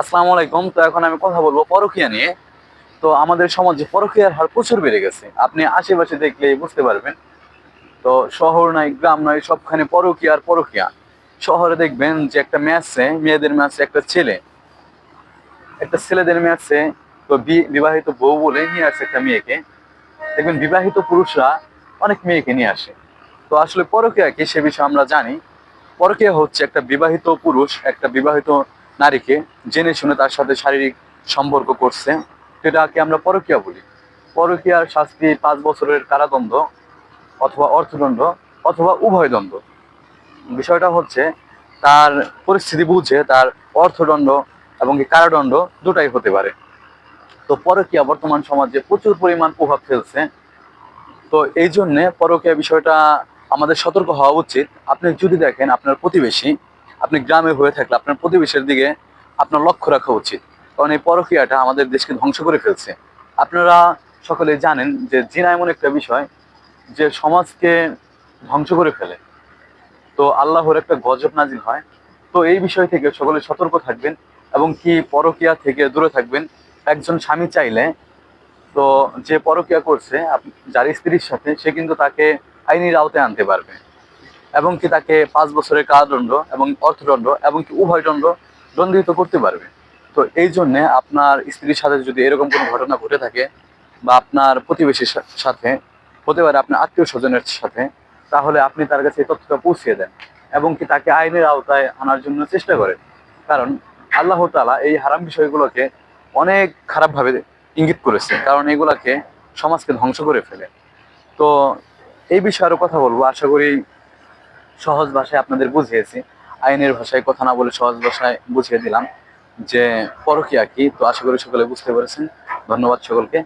আসসালামু আলাইকুম। তো এখন আমি কথা বলব পরকিয়া নিয়ে। তো আমাদের সমাজে পরকিয়ার হার প্রচুর বেড়ে গেছে। আপনি আশেপাশে দেখলেই বুঝতে পারবেন। তো শহর নাই, গ্রাম নাই, সবখানে পরকিয়া আর পরকিয়া। শহরে দেখবেন যে একটা ম্যাচে মেয়েদের ম্যাচে একটা ছেলে। একটা ছেলেদের ম্যাচে তো বিবাহিত বউ বলে নিয়ে আসে একটা মেয়েকে। দেখবেন বিবাহিত পুরুষরা অনেক মেয়েকে নিয়ে আসে। তো আসলে পরকিয়া কি সে বিষয়ে আমরা জানি। পরকিয়া হচ্ছে একটা বিবাহিত পুরুষ, একটা বিবাহিত নারীকে জেনে শুনে তার সাথে শারীরিক সম্পর্ক করছে। সেটাকে আমরা পরকিয়া বলি। পরকিয়ার শাস্তি পাঁচ বছরের কারাদণ্ড অথবা অর্থদণ্ড অথবা উভয় বিষয়টা হচ্ছে তার পরিস্থিতি বুঝে তার অর্থদণ্ড এবং কারাদণ্ড দুটাই হতে পারে। তো পরকিয়া বর্তমান সমাজে প্রচুর পরিমাণ প্রভাব ফেলছে। তো এই জন্যে পরকীয়া বিষয়টা আমাদের সতর্ক হওয়া উচিত। আপনি যদি দেখেন আপনার প্রতিবেশী আপনি গ্রামে হয়ে থাকলে আপনার প্রতিবেশীর দিকে আপনার লক্ষ্য রাখা উচিত। কারণ এই পরকীয়াটা আমাদের দেশকে ধ্বংস করে ফেলছে। আপনারা সকলে জানেন যে জিনা এমন একটা বিষয় যে সমাজকে ধ্বংস করে ফেলে। তো আল্লাহর একটা গজব নাজিল হয়। তো এই বিষয় থেকে সকলে সতর্ক থাকবেন এবং কি পরকীয়া থেকে দূরে থাকবেন, একজন স্বামী চাইলে তো যে পরকিয়া করছে যার স্ত্রীর সাথে সে কিন্তু তাকে আইনের আওতায় আনতে পারবে। এবং কি তাকে পাঁচ বছরের কারাদণ্ড এবং অর্থদণ্ড এবং কি উভয় দণ্ড দণ্ডিত করতে পারবে। তো এই জন্যে আপনার স্ত্রীর সাথে যদি এরকম কোনো ঘটনা ঘটে থাকে বা আপনার প্রতিবেশীর সাথে, হতে পারে আপনার আত্মীয় স্বজনের সাথে, তাহলে আপনি তার কাছে এই তথ্যটা পৌঁছিয়ে দেন এবং কি তাকে আইনের আওতায় আনার জন্য চেষ্টা করেন। কারণ আল্লাহ তাআলা এই হারাম বিষয়গুলোকে অনেক খারাপভাবে ইঙ্গিত করেছে কারণ এগুলাকে সমাজকে ধ্বংস করে ফেলে। তো এই বিষয়ে আরও কথা বলব। আশা করি সহজ ভাষায় আপনাদের বুঝিয়েছি। আইনের ভাষায় কথা না বলে সহজ ভাষায় বুঝিয়ে দিলাম। যে পরকিয়া কি? তো আশা করি সকলে বুঝতে পেরেছেন। ধন্যবাদ সকলকে।